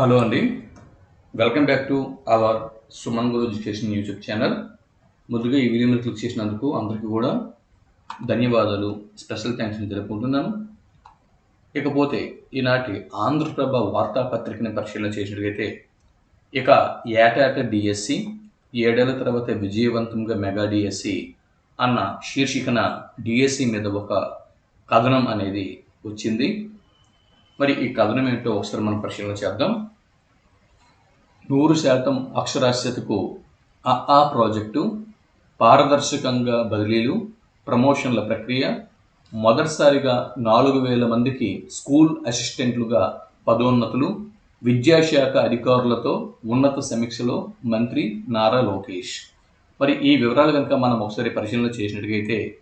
Hello అండి. Welcome back to our Suman Guru education YouTube channel. ముందుగా ఈ video మీద క్లిక్ చేసినందుకు అందరికీ కూడా ధన్యవాదాలు స్పెషల్ థ్యాంక్స్ తెలుపుకుంటున్నాను. ఇకపోతే ఈనాటి ఆంధ్రప్రభ వార్తాపత్రికని పరిశీలన చేసినట్లయితే ఇక ఏటాట డిఎస్సి ఏడేళ్ళ తర్వాత విజయవంతంగా మెగా డిఎస్సి అన్న శీర్షికన డిఎస్సి మీద ఒక కథనం అనేది వచ్చింది. మరి ఈ కథనం ఏంటో ఒకసారి మనం పరిశీలన చేద్దాం. నూరు శాతం అక్షరాస్యతకు ఆ ఆ ప్రాజెక్టు పారదర్శకంగా బదిలీలు ప్రమోషన్ల ప్రక్రియ మొదటిసారిగా నాలుగు వేల మందికి స్కూల్ అసిస్టెంట్లుగా పదోన్నతులు విద్యాశాఖ అధికారులతో ఉన్నత సమీక్షలో మంత్రి నారా లోకేష్. మరి ఈ వివరాలు కనుక మనం ఒకసారి పరిశీలన చేసినట్టుగైతే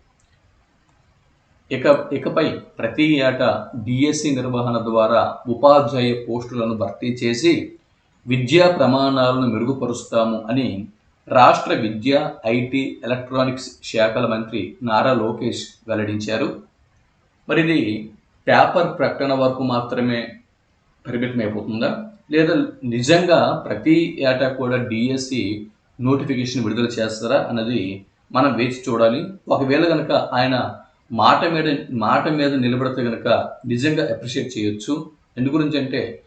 ఇక ఇకపై ప్రతి ఏటా డిఎస్సి నిర్వహణ ద్వారా ఉపాధ్యాయ పోస్టులను భర్తీ చేసి విద్యా ప్రమాణాలను మెరుగుపరుస్తాము అని రాష్ట్ర విద్య ఐటీ ఎలక్ట్రానిక్స్ శాఖల మంత్రి నారా లోకేష్ వెల్లడించారు. మరి ఇది పేపర్ ప్రకటన వరకు మాత్రమే పరిమితం అయిపోతుందా లేదా నిజంగా ప్రతి ఏటా కూడా డిఎస్సి నోటిఫికేషన్ విడుదల చేస్తారా అన్నది మనం వేచి చూడాలి. ఒకవేళ కనుక ఆయన మాట మీద మాట మీద నిలబడితే కనుక నిజంగా అప్రిషియేట్ చేయొచ్చు. ఎందు గురించి అంటే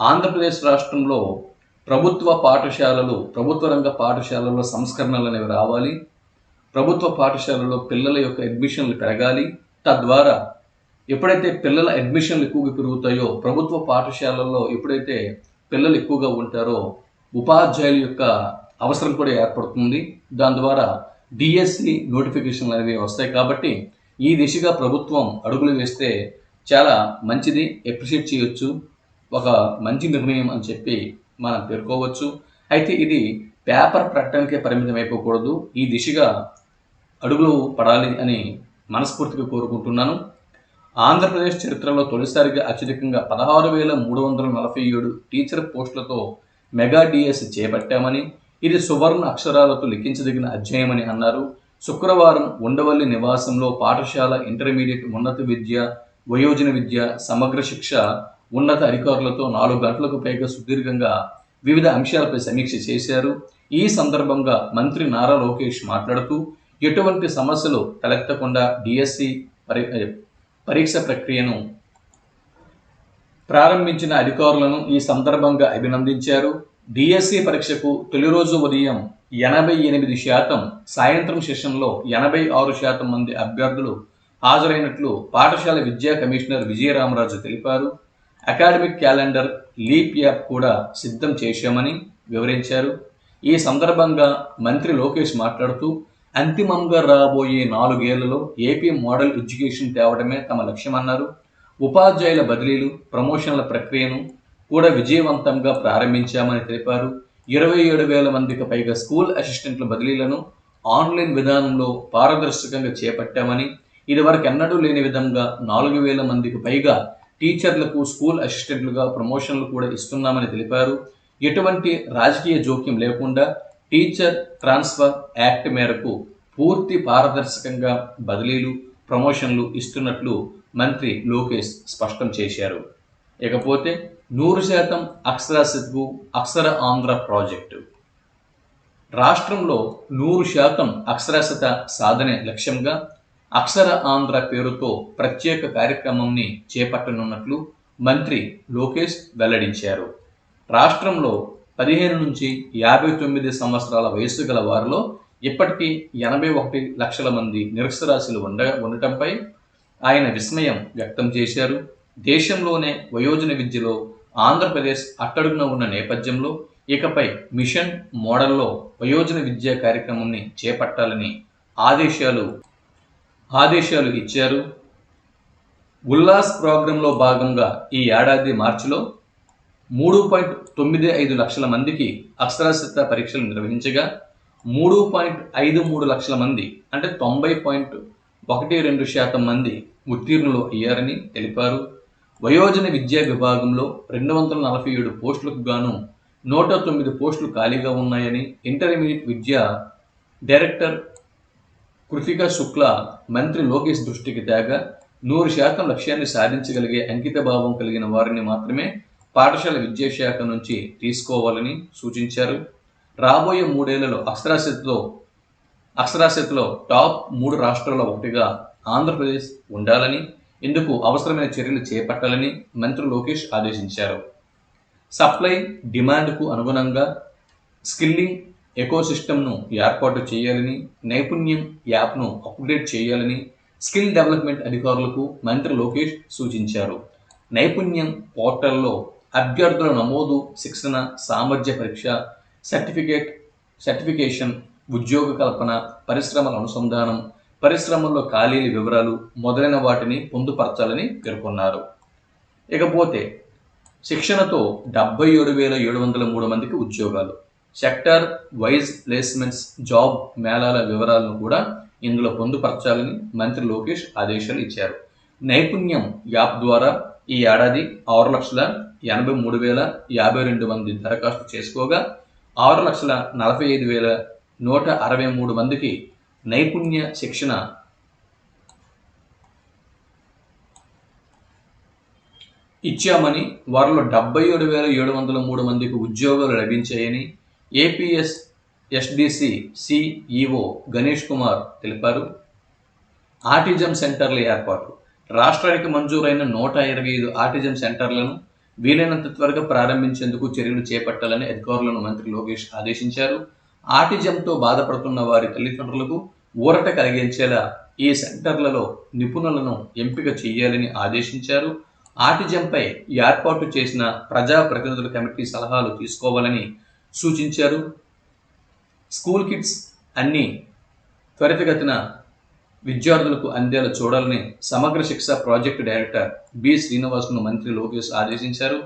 ఆంధ్రప్రదేశ్ రాష్ట్రంలో ప్రభుత్వ పాఠశాలలు ప్రభుత్వ రంగ పాఠశాలల్లో సంస్కరణలు అనేవి రావాలి. ప్రభుత్వ పాఠశాలలో పిల్లల యొక్క అడ్మిషన్లు పెరగాలి. తద్వారా ఎప్పుడైతే పిల్లల అడ్మిషన్లు ఎక్కువగా పెరుగుతాయో ప్రభుత్వ పాఠశాలల్లో ఎప్పుడైతే పిల్లలు ఎక్కువగా ఉంటారో ఉపాధ్యాయుల యొక్క అవసరం కూడా ఏర్పడుతుంది. దాని ద్వారా డిఎస్సి నోటిఫికేషన్లు అనేవి వస్తాయి కాబట్టి ఈ దిశగా ప్రభుత్వం అడుగులు వేస్తే చాలా మంచిది ఎప్రిషియేట్ చేయొచ్చు ఒక మంచి నిర్ణయం అని చెప్పి మనం పేర్కోవచ్చు. అయితే ఇది పేపర్ ప్రకటనకే పరిమితం అయిపోకూడదు. ఈ దిశగా అడుగులు పడాలి అని మనస్ఫూర్తిగా కోరుకుంటున్నాను. ఆంధ్రప్రదేశ్ చరిత్రలో తొలిసారిగా అత్యధికంగా పదహారు వేల మూడు వందల నలభై ఏడు టీచర్ పోస్టులతో మెగా డిఎస్ చేపట్టామని ఇది సువర్ణ అక్షరాలతో లిఖించదగిన అధ్యాయమని అన్నారు. శుక్రవారం ఉండవల్లి నివాసంలో పాఠశాల ఇంటర్మీడియట్ ఉన్నత విద్య వయోజన విద్య సమగ్ర శిక్ష ఉన్నత అధికారులతో నాలుగు గంటలకు పైగా సుదీర్ఘంగా వివిధ అంశాలపై సమీక్ష చేశారు. ఈ సందర్భంగా మంత్రి నారా లోకేష్ మాట్లాడుతూ ఎటువంటి సమస్యలు తలెత్తకుండా డిఎస్సి పరి పరీక్ష ప్రక్రియను ప్రారంభించిన అధికారులను ఈ సందర్భంగా అభినందించారు. డిఎస్సి పరీక్షకు తొలి రోజు ఉదయం ఎనభై ఎనిమిది శాతం సాయంత్రం సెషన్లో ఎనభై ఆరు శాతం మంది అభ్యర్థులు హాజరైనట్లు పాఠశాల విద్యా కమిషనర్ విజయరామరాజు తెలిపారు. అకాడమిక్ క్యాలెండర్ లీప్ యాప్ కూడా సిద్ధం చేశామని వివరించారు. ఈ సందర్భంగా మంత్రి లోకేష్ మాట్లాడుతూ అంతిమంగా రాబోయే నాలుగేళ్ళలో ఏపీ మోడల్ ఎడ్యుకేషన్ తేవడమే తమ లక్ష్యమన్నారు. ఉపాధ్యాయుల బదిలీలు ప్రమోషన్ల ప్రక్రియను కూడా విజయవంతంగా ప్రారంభించామని తెలిపారు. ఇరవై ఏడు వేల మందికి పైగా స్కూల్ అసిస్టెంట్ల బదిలీలను ఆన్లైన్ విధానంలో పారదర్శకంగా చేపట్టామని ఇదివరకు ఎన్నడూ లేని విధంగా నాలుగు వేల మందికి పైగా టీచర్లకు స్కూల్ అసిస్టెంట్లుగా ప్రమోషన్లు కూడా ఇస్తున్నామని తెలిపారు. ఎటువంటి రాజకీయ జోక్యం లేకుండా టీచర్ ట్రాన్స్ఫర్ యాక్ట్ మేరకు పూర్తి పారదర్శకంగా బదిలీలు ప్రమోషన్లు ఇస్తున్నట్లు మంత్రి లోకేష్ స్పష్టం చేశారు. ఇకపోతే నూరు శాతం అక్షరాస్యతకు అక్షర ఆంధ్ర ప్రాజెక్టు. రాష్ట్రంలో నూరు శాతం అక్షరాస్యత సాధనే లక్ష్యంగా అక్షర ఆంధ్ర పేరుతో ప్రత్యేక కార్యక్రమంని చేపట్టనున్నట్లు మంత్రి లోకేష్ వెల్లడించారు. రాష్ట్రంలో పదిహేను నుంచి యాభై తొమ్మిది సంవత్సరాల వయస్సు గల వారిలో ఇప్పటికీ ఎనభై ఒకటి లక్షల మంది నిరక్షరాస్యులు ఉండ ఉండటంపై ఆయన విస్మయం వ్యక్తం చేశారు. దేశంలోనే వయోజన విద్యలో ఆంధ్రప్రదేశ్ అట్టడుగున ఉన్న నేపథ్యంలో ఇకపై మిషన్ మోడల్లో వయోజన విద్యా కార్యక్రమాన్ని చేపట్టాలని ఆదేశాలు ఆదేశాలు ఇచ్చారు. ఉల్లాస్ ప్రోగ్రాంలో భాగంగా ఈ ఏడాది మార్చిలో మూడు పాయింట్ తొమ్మిది ఐదు లక్షల మందికి అక్షరాస్యత పరీక్షలు నిర్వహించగా మూడు పాయింట్ ఐదు మూడు లక్షల మంది అంటే తొంభై పాయింట్ ఒకటి రెండు శాతం మంది ఉత్తీర్ణులు అయ్యారని తెలిపారు. వయోజన విద్యా విభాగంలో రెండు వందల నలభై ఏడు పోస్టులకు గాను నూట తొమ్మిది పోస్టులు ఖాళీగా ఉన్నాయని ఇంటర్మీడియట్ విద్యా డైరెక్టర్ కృతిక శుక్ల మంత్రి లోకేష్ దృష్టికి తేగా నూరు శాతం లక్ష్యాన్ని సాధించగలిగే అంకిత భావం కలిగిన వారిని మాత్రమే పాఠశాల విద్యాశాఖ నుంచి తీసుకోవాలని సూచించారు. రాబోయే మూడేళ్ళలో అక్షరాస్యతలో అక్షరాస్యతలో టాప్ మూడు రాష్ట్రాల ఒకటిగా ఆంధ్రప్రదేశ్ ఉండాలని ఇందుకు అవసరమైన చర్యలు చేపట్టాలని మంత్రి లోకేష్ ఆదేశించారు. సప్లై డిమాండ్కు అనుగుణంగా స్కిల్లింగ్ ఎకోసిస్టమ్ను ఏర్పాటు చేయాలని నైపుణ్యం యాప్ను అప్గ్రేడ్ చేయాలని స్కిల్ డెవలప్మెంట్ అధికారులకు మంత్రి లోకేష్ సూచించారు. నైపుణ్యం పోర్టల్లో అభ్యర్థుల నమోదు శిక్షణ సామర్థ్య పరీక్ష సర్టిఫికేట్ సర్టిఫికేషన్ ఉద్యోగ కల్పన పరిశ్రమల అనుసంధానం పరిశ్రమల్లో ఖాళీల వివరాలు మొదలైన వాటిని పొందుపరచాలని పేర్కొన్నారు. ఇకపోతే శిక్షణతో డెబ్బై ఏడు వేల ఏడు వందల మూడు మందికి ఉద్యోగాలు. సెక్టర్ వైజ్ ప్లేస్మెంట్స్ జాబ్ మేళాల వివరాలను కూడా ఇందులో పొందుపరచాలని మంత్రి లోకేష్ ఆదేశాలు ఇచ్చారు. నైపుణ్యం యాప్ ద్వారా ఈ ఏడాది ఆరు లక్షల ఎనభై మూడు వేల యాభై రెండు మంది దరఖాస్తు చేసుకోగా ఆరు లక్షల నలభై ఐదు వేల నూట అరవై మూడు మందికి నైపుణ్య శిక్షణ. ఇచ్చామని వారిలో డెబ్బై ఏడు వేల ఏడు వందల మూడు మందికి ఉద్యోగాలు లభించాయని APS SDC CEO Ganesh Kumar తెలిపారు. ఆటిజం సెంటర్ల ఏర్పాటు రాష్ట్రానికి మంజూరైన నూట ఇరవై ఐదు ఆటిజం సెంటర్లను వీలైనంత త్వరగా ప్రారంభించేందుకు చర్యలు చేపట్టాలని అధికారులను మంత్రి లోకేష్ ఆదేశించారు. ఆటిజంతో బాధపడుతున్న వారి తల్లిదండ్రులకు ఊరట కలిగించేలా ఈ సెంటర్లలో నిపుణులను ఎంపిక చేయాలని ఆదేశించారు. ఆటిజంపై ఏర్పాటు చేసిన ప్రజా ప్రతినిధుల కమిటీ సలహాలు తీసుకోవాలని సూచించారు. స్కూల్ కిట్స్ అన్ని త్వరితగతిన విద్యార్థులకు అందేలా చూడాలని సమగ్ర శిక్ష ప్రాజెక్టు డైరెక్టర్ బి శ్రీనివాస్ను మంత్రి లోకేష్ ఆదేశించారు.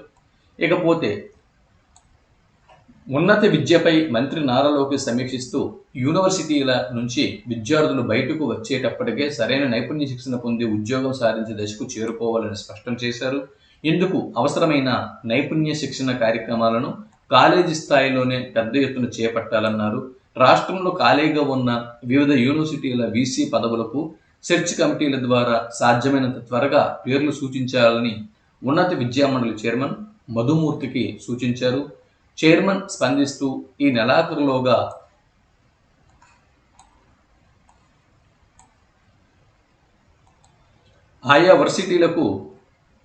ఇకపోతే ఉన్నత విద్యపై మంత్రి నారాలోకి సమీక్షిస్తూ యూనివర్సిటీల నుంచి విద్యార్థులు బయటకు వచ్చేటప్పటికే సరైన నైపుణ్య శిక్షణ పొంది ఉద్యోగం సాధించే దశకు చేరుకోవాలని స్పష్టం చేశారు. ఇందుకు అవసరమైన నైపుణ్య శిక్షణ కార్యక్రమాలను కాలేజీ స్థాయిలోనే పెద్ద ఎత్తున చేపట్టాలన్నారు. రాష్ట్రంలో ఖాళీగా ఉన్న వివిధ యూనివర్సిటీల వీసీ పదవులకు సెర్చ్ కమిటీల ద్వారా సాధ్యమైనంత త్వరగా పేర్లు సూచించాలని ఉన్నత విద్యామండలి చైర్మన్ మధుమూర్తికి సూచించారు. చైర్మన్ స్పందిస్తూ ఈ నెలాఖరులోగా ఆయా వర్సిటీలకు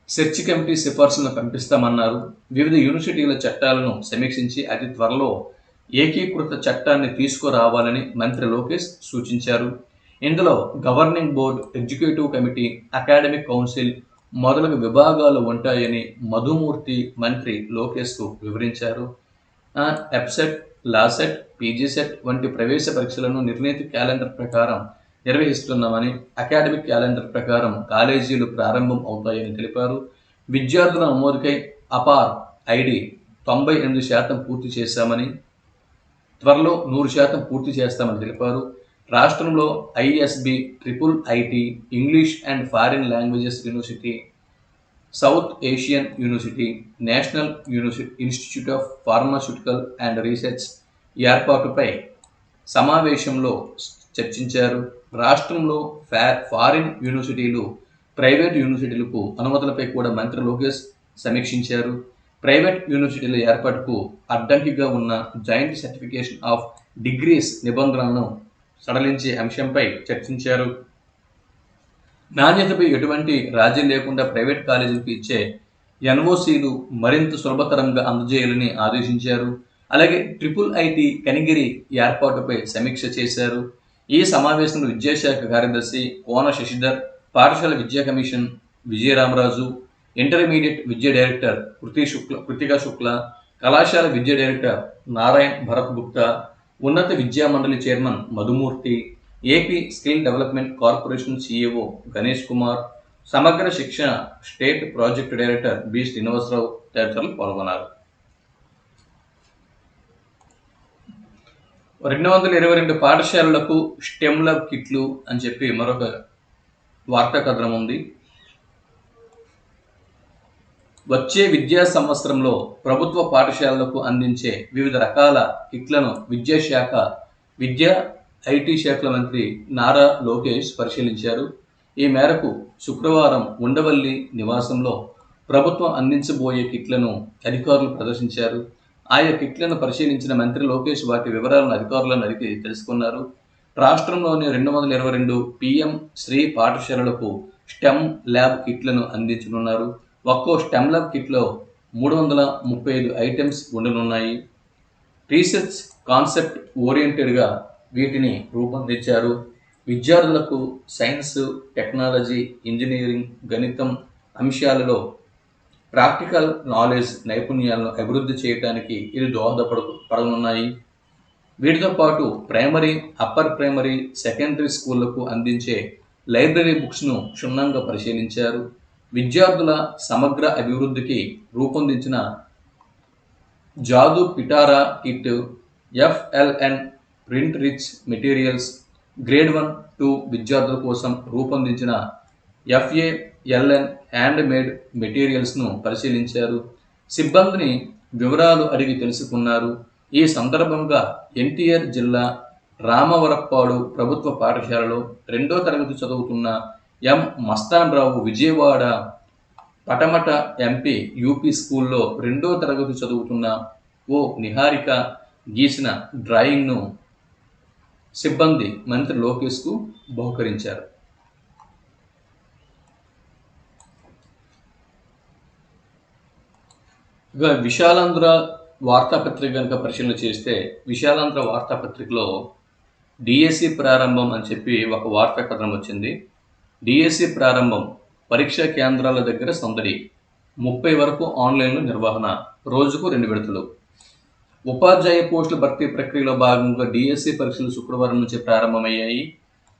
సెర్చ్ కమిటీ సిఫార్సులను పంపిస్తామన్నారు వివిధ యూనివర్సిటీల చట్టాలను సమీక్షించి అతి త్వరలో ఏకీకృత చట్టాన్ని తీసుకురావాలని మంత్రి లోకేష్ సూచించారు. ఇందులో governing board executive committee academic council మొదలగు విభాగాలు ఉంటాయని మధుమూర్తి మంత్రి లోకేష్కు వివరించారు. ఎప్సెట్ లాసెట్ పీజీసెట్ వంటి ప్రవేశ పరీక్షలను నిర్ణీత క్యాలెండర్ ప్రకారం నిర్వహిస్తున్నామని అకాడమిక్ క్యాలెండర్ ప్రకారం కాలేజీలు ప్రారంభం అవుతాయని తెలిపారు. విద్యార్థుల నమోదుకై అపార్ ఐడి తొంభై ఎనిమిది శాతం పూర్తి చేశామని త్వరలో నూరు శాతం పూర్తి చేస్తామని తెలిపారు. రాష్ట్రంలో ISB triple IT English and foreign languages university South Asian university national university institute of pharmaceutical and research ఏర్పాటుపై సమావేశంలో చర్చించారు. రాష్ట్రంలో ఫా ఫారిన్ యూనివర్సిటీలు ప్రైవేట్ యూనివర్సిటీలకు అనుమతులపై కూడా మంత్రి లోకేష్ సమీక్షించారు. ప్రైవేట్ యూనివర్సిటీల ఏర్పాటుకు అడ్డంకిగా ఉన్న జాయింట్ సర్టిఫికేషన్ ఆఫ్ డిగ్రీస్ నిబంధనలను సడలించే అంశంపై చర్చించారు. నాణ్యతపై ఎటువంటి రాజీ లేకుండా ప్రైవేట్ కాలేజీలకు ఇచ్చే ఎన్ఓసీలు మరింత సులభతరంగా అందజేయాలని ఆదేశించారు. అలాగే ట్రిపుల్ ఐటి కనిగిరి ఏర్పాటుపై సమీక్ష చేశారు. ఈ సమావేశంలో విద్యాశాఖ కార్యదర్శి కోన శశిధర్ పాఠశాల విద్యా కమిషన్ విజయరామరాజు ఇంటర్మీడియట్ విద్యా డైరెక్టర్ కృతి శుక్ల కృతికా శుక్ల కళాశాల విద్యా డైరెక్టర్ నారాయణ్ భరత్ గుప్తా ఉన్నత విద్యా మండలి chairman Madhumurthy AP skill development corporation CEO Ganesh Kumar Samagra Shiksha state project director B Srinivasarao తదితరులు పాల్గొన్నారు. రెండు వందల ఇరవై రెండు పాఠశాలలకు స్టెమ్ ల్యాబ్ కిట్లు అని చెప్పి మరొక వార్తా కథనం ఉంది. వచ్చే విద్యా సంవత్సరంలో ప్రభుత్వ పాఠశాలలకు అందించే వివిధ రకాల కిట్లను విద్యాశాఖ విద్యా ఐటీ శాఖల మంత్రి నారా లోకేష్ పరిశీలించారు. ఈ మేరకు శుక్రవారం ఉండవల్లి నివాసంలో ప్రభుత్వం అందించబోయే కిట్లను అధికారులు ప్రదర్శించారు. ఆయా కిట్లను పరిశీలించిన మంత్రి లోకేష్ వాటి వివరాలను అధికారులను అడిగి తెలుసుకున్నారు. రాష్ట్రంలోని రెండు వందల ఇరవై రెండు పిఎం శ్రీ పాఠశాలలకు స్టెమ్ ల్యాబ్ కిట్లను అందించనున్నారు. ఒక్కో స్టెమ్లర్ కిట్లో మూడు వందల ముప్పై ఐదు ఐటమ్స్ ఉండనున్నాయి. రీసెర్చ్ కాన్సెప్ట్ ఓరియంటెడ్గా వీటిని రూపొందించారు. విద్యార్థులకు సైన్స్ టెక్నాలజీ ఇంజనీరింగ్ గణితం అంశాలలో ప్రాక్టికల్ నాలెడ్జ్ నైపుణ్యాలను అభివృద్ధి చేయడానికి ఇది దోహదపడ పడనున్నాయి. వీటితో పాటు ప్రైమరీ అప్పర్ ప్రైమరీ సెకండరీ స్కూళ్ళకు అందించే లైబ్రరీ బుక్స్ను క్షుణ్ణంగా పరిశీలించారు. విద్యార్థుల సమగ్ర అభివృద్ధికి రూపొందించిన Jadu Pitara kit FLN print rich materials grade one two విద్యార్థుల కోసం రూపొందించిన ఎఫ్ఏఎల్ఎన్ హ్యాండ్ మేడ్ మెటీరియల్స్ను పరిశీలించారు. సిబ్బందిని వివరాలు అడిగి తెలుసుకున్నారు. ఈ సందర్భంగా ఎన్టీఆర్ జిల్లా రామవరప్పాడు ప్రభుత్వ పాఠశాలలో రెండో తరగతి చదువుతున్న M. Mastan Rao Vijayawada Patamata MP UP స్కూల్లో రెండో తరగతి చదువుతున్న ఓ నిహారిక గీసిన డ్రాయింగ్ను సిబ్బంది మంత్రి లోకేష్కు బహుకరించారు. ఇక విశాలాంధ్ర వార్తాపత్రిక కనుక పరిశీలన చేస్తే విశాలాంధ్ర వార్తాపత్రికలో డిఎస్సి ప్రారంభం అని చెప్పి ఒక వార్తా కథనం వచ్చింది. డిఎస్సి ప్రారంభం పరీక్షా కేంద్రాల దగ్గర సందడి. ముప్పై వరకు ఆన్లైన్లో నిర్వహణ. రోజుకు రెండు విడతలు. ఉపాధ్యాయ పోస్టుల భర్తీ ప్రక్రియలో భాగంగా డిఎస్సి పరీక్షలు శుక్రవారం నుంచి ప్రారంభమయ్యాయి.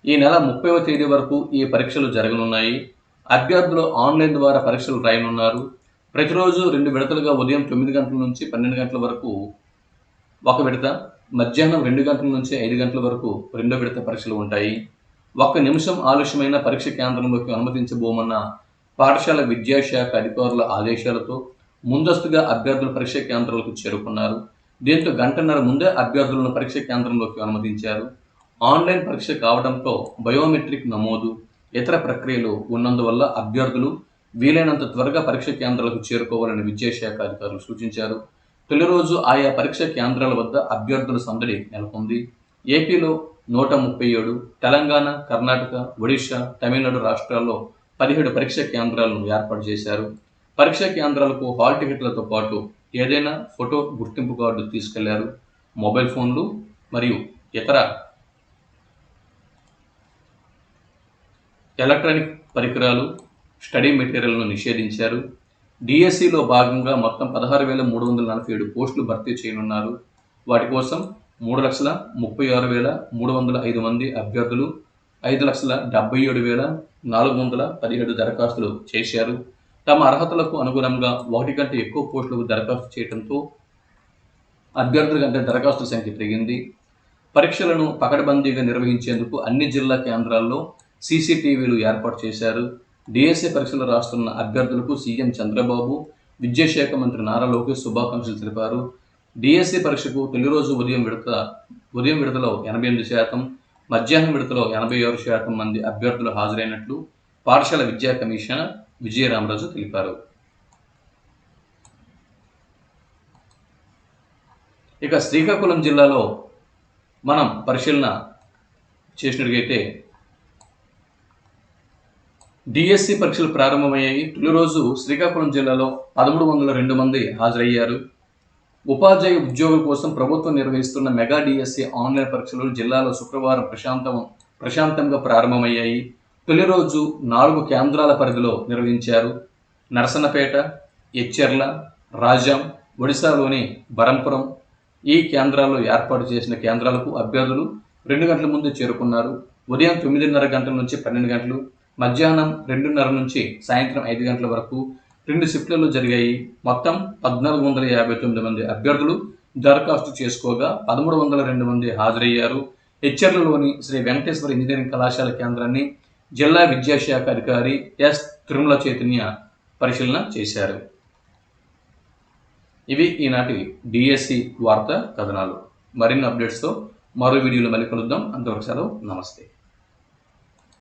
ఈ నెల ముప్పైవ తేదీ వరకు ఈ పరీక్షలు జరగనున్నాయి. అభ్యర్థులు ఆన్లైన్ ద్వారా పరీక్షలు రాయనున్నారు. ప్రతిరోజు రెండు విడతలుగా ఉదయం తొమ్మిది గంటల నుంచి పన్నెండు గంటల వరకు ఒక విడత మధ్యాహ్నం రెండు గంటల నుంచి ఐదు గంటల వరకు రెండో విడత పరీక్షలు ఉంటాయి. ఒక్క నిమిషం ఆలస్యమైన పరీక్ష కేంద్రంలోకి అనుమతించబోమన్న పాఠశాల విద్యాశాఖ అధికారుల ఆదేశాలతో ముందస్తుగా అభ్యర్థులు పరీక్ష కేంద్రాలకు చేరుకున్నారు. దీంతో గంటన్నర ముందే అభ్యర్థులను పరీక్ష కేంద్రంలోకి అనుమతించారు. ఆన్లైన్ పరీక్ష కావడంతో బయోమెట్రిక్ నమోదు ఇతర ప్రక్రియలు ఉన్నందువల్ల అభ్యర్థులు వీలైనంత త్వరగా పరీక్ష కేంద్రాలకు చేరుకోవాలని విద్యాశాఖ అధికారులు సూచించారు. తొలి రోజు ఆయా పరీక్ష కేంద్రాల వద్ద అభ్యర్థుల సందడి నెలకొంది. ఏపీలో నూట ముప్పై ఏడు తెలంగాణ కర్ణాటక ఒడిశా తమిళనాడు రాష్ట్రాల్లో పదిహేడు పరీక్ష కేంద్రాలను ఏర్పాటు చేశారు. పరీక్ష కేంద్రాలకు హాల్ టికెట్లతో పాటు ఏదైనా ఫోటో గుర్తింపు కార్డు తీసుకెళ్ళారు. మొబైల్ ఫోన్లు మరియు ఇతర ఎలక్ట్రానిక్ పరికరాలు స్టడీ మెటీరియల్ను నిషేధించారు. డిఎస్సిలో భాగంగా మొత్తం పదహారు వేల మూడు వందల నలభై ఏడు పోస్టులు భర్తీ చేయనున్నారు. వాటి కోసం మూడు లక్షల ముప్పై ఆరు వేల మూడు వందల ఐదు మంది అభ్యర్థులు ఐదు లక్షల డెబ్బై ఏడు వేల నాలుగు వందల పదిహేడు దరఖాస్తులు చేశారు. తమ అర్హతలకు అనుగుణంగా ఒకటి కంటే ఎక్కువ పోస్టులకు దరఖాస్తు చేయడంతో అభ్యర్థుల కంటే దరఖాస్తుల సంఖ్య పెరిగింది. పరీక్షలను పకడ్బందీగా నిర్వహించేందుకు అన్ని జిల్లా కేంద్రాల్లో సీసీటీవీలు ఏర్పాటు చేశారు. డిఎస్ఏ పరీక్షలు రాస్తున్న అభ్యర్థులకు సీఎం చంద్రబాబు విద్యాశాఖ మంత్రి నారా లోకేష్ శుభాకాంక్షలు తెలిపారు. డిఎస్సి పరీక్షకు తొలి రోజు ఉదయం విడత ఉదయం విడతలో ఎనభై ఎనిమిది శాతం మధ్యాహ్నం విడతలో ఎనభై ఆరు శాతం మంది అభ్యర్థులు హాజరైనట్లు పాఠశాల విద్యా కమిషనర్ విజయరామరాజు తెలిపారు. ఇక శ్రీకాకుళం జిల్లాలో మనం పరిశీలన చేసినట్టుగైతే డిఎస్సి పరీక్షలు ప్రారంభమయ్యాయి. తొలి రోజు శ్రీకాకుళం జిల్లాలో పదమూడు వందల రెండు మంది హాజరయ్యారు. ఉపాధ్యాయ ఉద్యోగుల కోసం ప్రభుత్వం నిర్వహిస్తున్న మెగా డిఎస్సి ఆన్లైన్ పరీక్షలు జిల్లాలో శుక్రవారం ప్రశాంతం ప్రశాంతంగా ప్రారంభమయ్యాయి. తొలి రోజు నాలుగు కేంద్రాల పరిధిలో నిర్వహించారు. నరసన్నపేట ఎచ్చెర్ల రాజాం ఒడిశాలోని బరంపురం ఈ కేంద్రాల్లో ఏర్పాటు చేసిన కేంద్రాలకు అభ్యర్థులు రెండు గంటల ముందు చేరుకున్నారు. ఉదయం తొమ్మిదిన్నర గంటల నుంచి పన్నెండు గంటలు మధ్యాహ్నం రెండున్నర నుంచి సాయంత్రం ఐదు గంటల వరకు రెండు షిఫ్ట్లలో జరిగాయి. మొత్తం పద్నాలుగు వందల యాభై తొమ్మిది మంది అభ్యర్థులు దరఖాస్తు చేసుకోగా పదమూడు వందల రెండు మంది హాజరయ్యారు. హెచ్ఆర్లలోని శ్రీ వెంకటేశ్వర ఇంజనీరింగ్ కళాశాల కేంద్రాన్ని జిల్లా విద్యాశాఖ అధికారి ఎస్ తిరుమల చైతన్య పరిశీలన చేశారు. ఇవి ఈనాటి డిఎస్సి వార్త కథనాలు. మరిన్ని అప్డేట్స్తో మరో వీడియోలో మళ్ళీ కలుద్దాం. అంతవరకు సెలవు. నమస్తే.